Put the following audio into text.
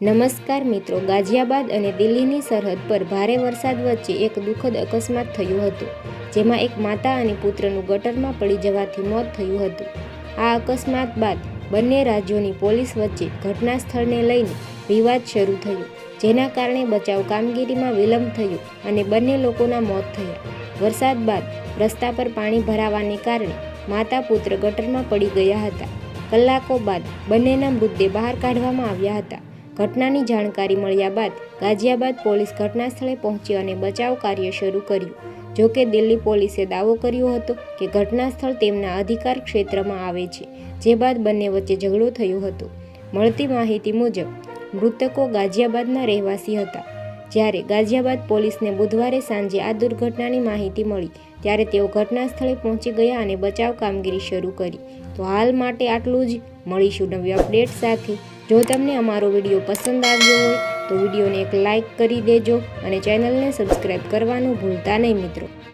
નમસ્કાર મિત્રો, ગાઝિયાબાદ અને દિલ્હીની સરહદ પર ભારે વરસાદ વચ્ચે એક દુઃખદ અકસ્માત થયો હતો, જેમાં એક માતા અને પુત્રનું ગટરમાં પડી જવાથી મોત થયું હતું. આ અકસ્માત બાદ બંને રાજ્યોની પોલીસ વચ્ચે ઘટના સ્થળને લઈને વિવાદ શરૂ થયો, જેના કારણે બચાવ કામગીરીમાં વિલંબ થયો અને બંને લોકોના મોત થયા. વરસાદ બાદ રસ્તા પર પાણી ભરાવાને કારણે માતા પુત્ર ગટરમાં પડી ગયા હતા. કલાકો બાદ બંનેના મૃતદેહ બહાર કાઢવામાં આવ્યા હતા. ઘટનાની જાણકારી મળ્યા બાદ ગાઝિયાબાદ પોલીસ ઘટનાસ્થળે પહોંચી અને બચાવ કાર્ય શરૂ કર્યું. જોકે દિલ્હી પોલીસે દાવો કર્યો હતો કે ઘટનાસ્થળ તેમના અધિકાર ક્ષેત્રમાં આવે છે, જે બાદ બંને વચ્ચે ઝઘડો થયો હતો. મળતી માહિતી મુજબ, મૃતકો ગાઝિયાબાદના રહેવાસી હતા. જ્યારે ગાઝિયાબાદ પોલીસને બુધવારે સાંજે આ દુર્ઘટનાની માહિતી મળી, ત્યારે તેઓ ઘટના સ્થળે પહોંચી ગયા અને બચાવ કામગીરી શરૂ કરી. તો હાલ માટે આટલું જ. મળીશું નવી અપડેટ સાથે. જો તમને અમારો વીડિયો પસંદ આવ્યો હોય, તો વિડીયોને એક લાઇક કરી દેજો અને ચેનલને સબસ્ક્રાઈબ કરવાનું ભૂલતા નહીં મિત્રો.